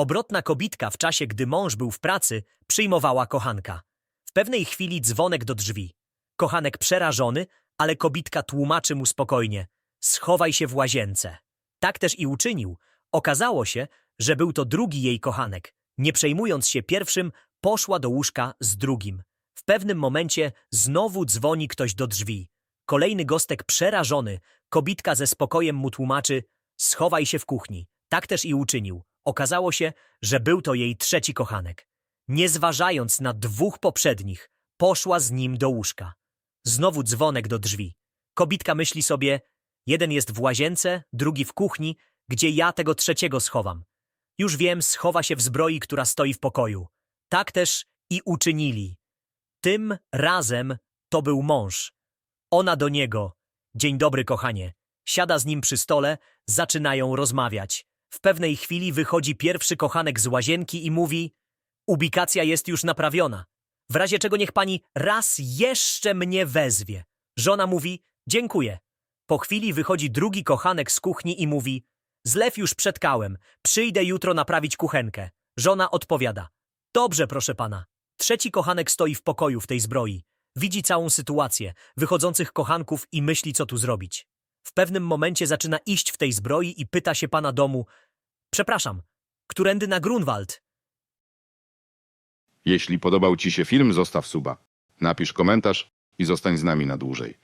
Obrotna kobitka w czasie, gdy mąż był w pracy, przyjmowała kochanka. W pewnej chwili dzwonek do drzwi. Kochanek przerażony, ale kobitka tłumaczy mu spokojnie. Schowaj się w łazience. Tak też i uczynił. Okazało się, że był to drugi jej kochanek. Nie przejmując się pierwszym, poszła do łóżka z drugim. W pewnym momencie znowu dzwoni ktoś do drzwi. Kolejny gostek przerażony, kobitka ze spokojem mu tłumaczy schowaj się w kuchni. Tak też i uczynił. Okazało się, że był to jej trzeci kochanek. Nie zważając na dwóch poprzednich, poszła z nim do łóżka. Znowu dzwonek do drzwi. Kobitka myśli sobie, jeden jest w łazience, drugi w kuchni, gdzie ja tego trzeciego schowam. Już wiem, schowa się w zbroi, która stoi w pokoju. Tak też i uczynili. Tym razem to był mąż. Ona do niego. Dzień dobry, kochanie. Siada z nim przy stole, zaczynają rozmawiać. W pewnej chwili wychodzi pierwszy kochanek z łazienki i mówi: Ubikacja jest już naprawiona. W razie czego niech pani raz jeszcze mnie wezwie. Żona mówi: Dziękuję. Po chwili wychodzi drugi kochanek z kuchni i mówi: Zlew już przetkałem, przyjdę jutro naprawić kuchenkę. Żona odpowiada: Dobrze, proszę pana. Trzeci kochanek stoi w pokoju w tej zbroi. Widzi całą sytuację, wychodzących kochanków i myśli, co tu zrobić. W pewnym momencie zaczyna iść w tej zbroi i pyta się pana domu: Przepraszam, którędy na Grunwald? Jeśli podobał Ci się film, zostaw suba. Napisz komentarz i zostań z nami na dłużej.